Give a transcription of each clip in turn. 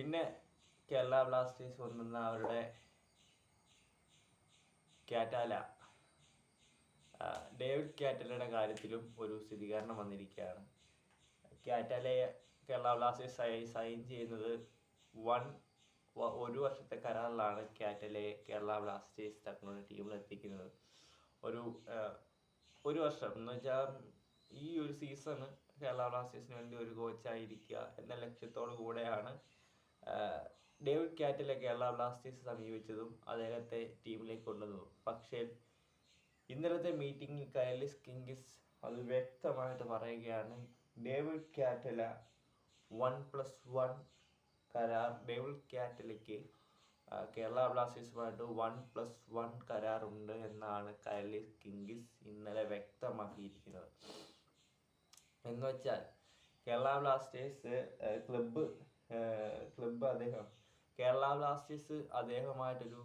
പിന്നെ കേരള ബ്ലാസ്റ്റേഴ്സ് കൊണ്ടുവന്ന അവരുടെ ക്യാറ്റാല ഡേവിഡ് ക്യാറ്റലയുടെ കാര്യത്തിലും ഒരു സ്ഥിരീകരണം വന്നിരിക്കുകയാണ്. ക്യാറ്റാലയെ കേരള ബ്ലാസ്റ്റേഴ്സ് സൈൻ ചെയ്യുന്നത് വൺ ഒരു വർഷത്തെ കരാറിലാണ് ക്യാറ്റലയെ കേരള ബ്ലാസ്റ്റേഴ്സ് തങ്ങളുടെ ടീമിൽ എത്തിക്കുന്നത്. ഒരു ഒരു വർഷം. എന്ന് വെച്ചാൽ ഈ ഒരു സീസൺ കേരള ബ്ലാസ്റ്റേഴ്സിന് വേണ്ടി ഒരു കോച്ചായിരിക്കുക എന്ന ലക്ഷ്യത്തോടു കൂടെയാണ് ഡേവിഡ് ക്യാറ്റിലെ കേരള ബ്ലാസ്റ്റേഴ്സ് സമീപിച്ചതും അദ്ദേഹത്തെ ടീമിലേക്ക് കൊണ്ടുവന്നതും. പക്ഷേ ഇന്നലത്തെ മീറ്റിംഗിൽ കയലിസ് കിങ്കിസ് അത് വ്യക്തമായിട്ട് പറയുകയാണ് David Catala one plus one കരാർ ഡേവിഡ് ക്യാറ്റലയ്ക്ക് കേരള ബ്ലാസ്റ്റേഴ്സുമായിട്ട് വൺ പ്ലസ് വൺ കരാറുണ്ട് എന്നാണ് കയലിസ് കിങ്കിസ് ഇന്നലെ വ്യക്തമാക്കിയിരിക്കുന്നത്. എന്ന് വെച്ചാൽ കേരള ബ്ലാസ്റ്റേഴ്സ് ക്ലബ്ബ് ക്ലബ്ബ് അദ്ദേഹം. കേരള ബ്ലാസ്റ്റേഴ്സ് അദ്ദേഹമായിട്ടൊരു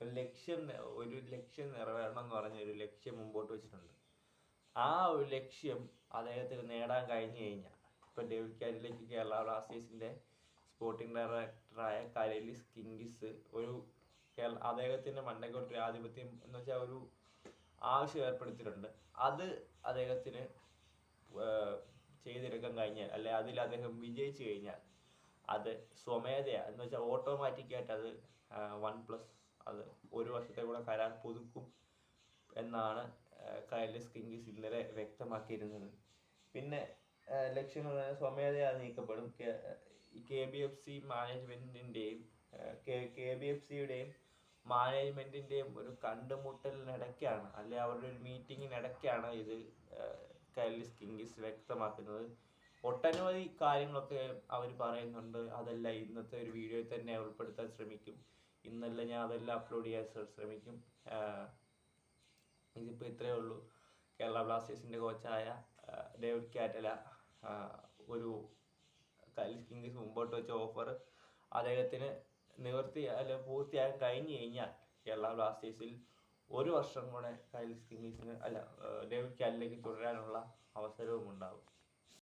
ഒരു ലക്ഷ്യം ഒരു ലക്ഷ്യം നിറവേറണം എന്ന് പറഞ്ഞ ഒരു ലക്ഷ്യം മുമ്പോട്ട് വെച്ചിട്ടുണ്ട്. ആ ഒരു ലക്ഷ്യം അദ്ദേഹത്തിന് നേടാൻ കഴിഞ്ഞു കഴിഞ്ഞാൽ ഇപ്പം ഡേവിഡ് കാരിലേക്ക് കേരള ബ്ലാസ്റ്റേഴ്സിന്റെ സ്പോർട്ടിംഗ് ഡയറക്ടറായ കരലിസ് കിങ്കിസ് ഒരു കേരള അദ്ദേഹത്തിന്റെ മണ്ടയ്ക്കൊരു ആധിപത്യം എന്ന് വെച്ചാൽ ഒരു ആവശ്യം ഏർപ്പെടുത്തിയിട്ടുണ്ട്. അത് അദ്ദേഹത്തിന് ചെയ്തെടുക്കാൻ കഴിഞ്ഞാൽ അല്ലെ അതിൽ അദ്ദേഹം വിജയിച്ചു കഴിഞ്ഞാൽ അത് സ്വമേധയാ. എന്ന് വെച്ചാൽ ഓട്ടോമാറ്റിക്കായിട്ട് അത് വൺ പ്ലസ് അത് ഒരു വർഷത്തെ കൂടെ കരാർ പുതുക്കും എന്നാണ് കൈലസ് കിങ്സ് ഇന്നലെ വ്യക്തമാക്കിയിരുന്നത്. പിന്നെ ലക്ഷ്യം സ്വമേധയാ നീക്കപ്പെടും. കെ ബി എഫ് സി മാനേജ്മെന്റിന്റെയും കെ ബി എഫ് സിയുടെയും മാനേജ്മെന്റിന്റെയും ഒരു കണ്ടുമുട്ടലിനിടയ്ക്കാണ് അല്ലെ അവരുടെ ഒരു മീറ്റിങ്ങിനിടയ്ക്കാണ് ഇത് കൈലിസ് കിങ്സ് വ്യക്തമാക്കുന്നത്. ഒട്ടനവധി കാര്യങ്ങളൊക്കെ അവർ പറയുന്നുണ്ട്. അതെല്ലാം ഇന്നത്തെ ഒരു വീഡിയോയിൽ തന്നെ ഉൾപ്പെടുത്താൻ ശ്രമിക്കും. ഇന്നല്ല ഞാൻ അതെല്ലാം അപ്ലോഡ് ചെയ്യാൻ ശ്രമിക്കും. ഇതിപ്പോൾ ഇത്രയേ ഉള്ളൂ. കേരള ബ്ലാസ്റ്റേഴ്സിന്റെ കോച്ചായ ഡേവിഡ് കാറ്റല ഒരു കളിക്ക് കിങ്സ് മുമ്പോട്ട് വെച്ച ഓഫർ അദ്ദേഹത്തിന് നിവർത്തി അല്ല പൂർത്തിയാകാൻ കഴിഞ്ഞു കഴിഞ്ഞാൽ കേരള ബ്ലാസ്റ്റേഴ്സിൽ ഒരു വർഷം കൂടെ കൈലിസ് കിങ്സിന് അല്ല ഡേവിഡ് കാലിലേക്ക് തുടരാനുള്ള അവസരവും ഉണ്ടാവും.